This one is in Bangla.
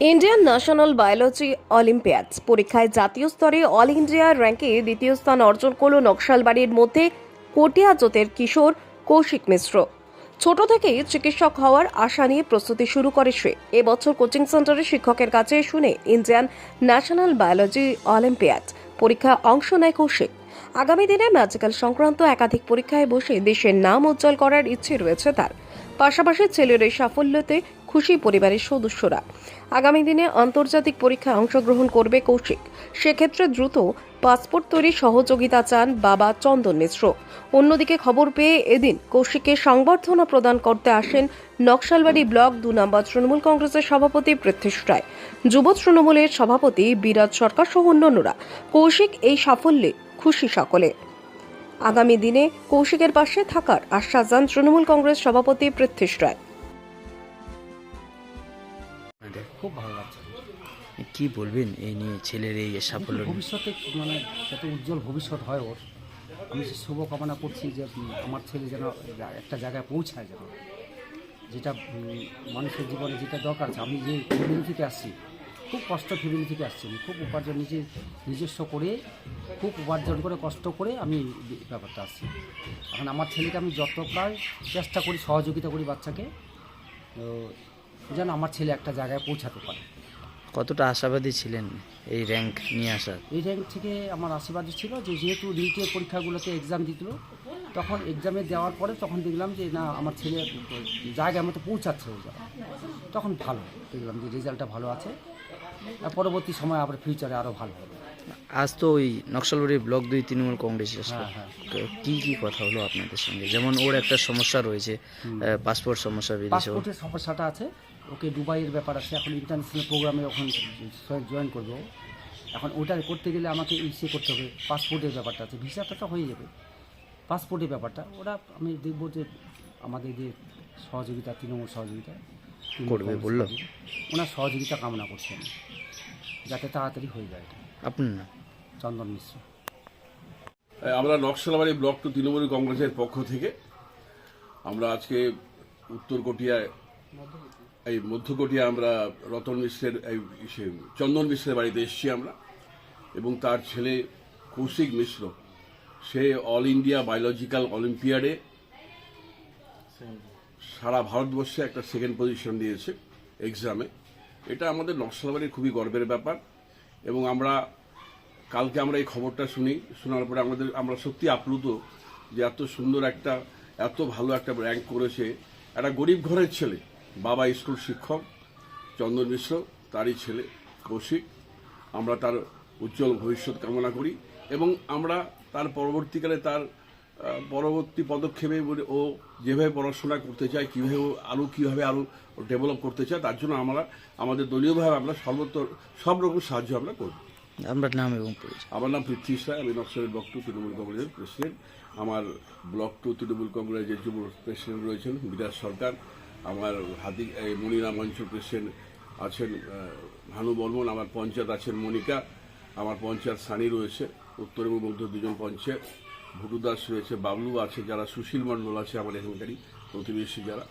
Indian national biology olympiad. পরীক্ষায় জাতীয় স্তরে অল ইন্ডিয়া র্যাঙ্কে দ্বিতীয় স্থান অর্জন করল নকশালবাড়ির মধ্যে কটিয়া জোতের কিশোর কৌশিক মিশ্র। ছোট থেকেই চিকিৎসক হওয়ার আশা নিয়ে প্রস্তুতি শুরু করে সে। এবছর কোচিং সেন্টারে শিক্ষকের কাছে শুনে ইন্ডিয়ান ন্যাশনাল বায়োলজি অলিম্পিয়াড পরীক্ষায় অংশ নেয় কৌশিক। আগামী দিনে ম্যাজিক্যাল সংক্রান্ত একাধিক পরীক্ষায় বসে দেশের নাম উজ্জ্বল করার ইচ্ছে রয়েছে তার। পাশাপাশি ছেলের এই সাফল্যতে খুশি পরিবারের সদস্যরা। আগামী দিনে আন্তর্জাতিক পরীক্ষায় অংশগ্রহণ করবে কৌশিক। সেক্ষেত্রে দ্রুত পাসপোর্ট তৈরির সহযোগিতা চান বাবা চন্দন মিশ্র। অন্যদিকে খবর পেয়ে এদিন কৌশিককে সংবর্ধনা প্রদান করতে আসেন নকশালবাড়ি ব্লক দু নম্বর তৃণমূল কংগ্রেসের সভাপতি পৃথ্বীশ রায়। যুব তৃণমূলের সভাপতি বিরাজ সরকার সহ অন্যান্যরা। কৌশিক এই সাফল্যে খুশি সকলে। আগামী দিনে কৌশিকের পাশে থাকার আশ্বাস যান তৃণমূল কংগ্রেস সভাপতি পৃথ্বীশ রায়। খুব ভালো লাগছে। কি বলবেন? এই নিয়ে ছেলের এই সাফল্য? ভবিষ্যতে মানে যাতে উজ্জ্বল ভবিষ্যৎ হয় ওর আমি সে শুভকামনা করছি যে আমার ছেলে যেন একটা জায়গায় পৌঁছায় যেন। যেটা মানুষের জীবনে যেটা দরকার আছে আমি যে ফ্যামিলি থেকে আসছি খুব কষ্ট ফ্যামিলি থেকে আসছি আমি খুব উপার্জন নিজে নিজস্ব করে খুব উপার্জন করে কষ্ট করে আমি ব্যাপারটা আসছি। এখন আমার ছেলেকে আমি যতটাই চেষ্টা করি সহযোগিতা করি বাচ্চাকে তো যেন আমার ছেলে একটা জায়গায় পৌঁছাতে পারে। কতটা আশাবাদী ছিলেন এই র্যাঙ্ক নিয়ে আসার? এই র্যাঙ্ক থেকে আমার আশীর্বাদ ছিল যে যেহেতু নিটের পরীক্ষাগুলোতে এক্সাম দিছিল তখন এক্সামে দেওয়ার পরে তখন দেখলাম যে না আমার ছেলে জায়গার মতো পৌঁছাচ্ছে ওই জায়গায়। তখন ভালো দেখলাম যে রেজাল্টটা ভালো আছে। আর পরবর্তী সময় আবার ফিউচারে আরও ভালো হবে। আজ তো ওই নকশালবাড়ি ব্লক দুই তৃণমূল কংগ্রেস হ্যাঁ হ্যাঁ। কি কি কথা হলো আপনাদের সঙ্গে? যেমন ওর একটা সমস্যা রয়েছে পাসপোর্ট সমস্যা। পাসপোর্টের সমস্যাটা আছে। ওকে দুবাইয়ের ব্যাপার আছে। এখন ইন্টারন্যাশনাল প্রোগ্রামে এখন জয়েন করব এখন ওটা করতে গেলে আমাকে ইসে করতে হবে। পাসপোর্টের ব্যাপারটা আছে। ভিসাটা তো হয়ে যাবে। পাসপোর্টের ব্যাপারটা ওরা আমি দেখব যে আমাদের যে সহযোগিতা তৃণমূল সহযোগিতা করবে বলল? ওনার সহযোগিতা কামনা করছেন যাতে তাড়াতাড়ি হয়ে যায় আপনার না। চন্দন মিশ্র। আমরা নকশালবাড়ি ব্লক টু তৃণমূল কংগ্রেসের পক্ষ থেকে আমরা আজকে উত্তর কটিয়ায় এই মধ্য কটিয়া আমরা রতন মিশ্রের এই চন্দন মিশ্রের বাড়িতে এসেছি আমরা এবং তার ছেলে কৌশিক মিশ্র। সে অল ইন্ডিয়া বায়োলজিক্যাল অলিম্পিয়াডে সারা ভারতবর্ষে একটা সেকেন্ড পজিশন দিয়েছে এক্সামে। এটা আমাদের নকশালবাড়ির খুবই গর্বের ব্যাপার। এবং আমরা কালকে আমরা এই খবরটা শুনি, শোনার পরে আমাদের, আমরা সত্যি আপ্লুত যে এত সুন্দর একটা, এত ভালো একটা র্যাঙ্ক করেছে। একটা গরিব ঘরের ছেলে, বাবা স্কুল শিক্ষক, চন্দন মিশ্র, তারই ছেলে, কৌশিক। আমরা তার উজ্জ্বল ভবিষ্যৎ কামনা করি এবং আমরা তার পরবর্তীকালে তার পরবর্তী পদক্ষেপে বলে- ও যেভাবে পড়াশোনা করতে চায় কীভাবে আরও কীভাবে আরও ডেভেলপ করতে চায় তার জন্য আমরা আমাদের দলীয়ভাবে আমরা সর্বত্র সব রকম সাহায্য আমরা করব। আপনার নাম এবং আমার নাম পৃথ্বী রায় আমি নকশালের ব্লক টু তৃণমূল কংগ্রেসের প্রেসিডেন্ট আমার ব্লক টু তৃণমূল কংগ্রেসের যুব প্রেসিডেন্ট রয়েছেন বিরাজ সরকার। আমার হাতি এই মনিরাম অঞ্চল প্রেসিডেন্ট আছেন ভানু বর্মন আমার পঞ্চায়েত আছেন মনিকা। আমার পঞ্চায়েত সানি রয়েছে উত্তর এবং মধ্য দুজন পঞ্চায়েত। ভুটু দাস রয়েছে বাবলু আছে যারা সুশীল মণ্ডল আছে আমার এখানকারই প্রতিবেশী যারা।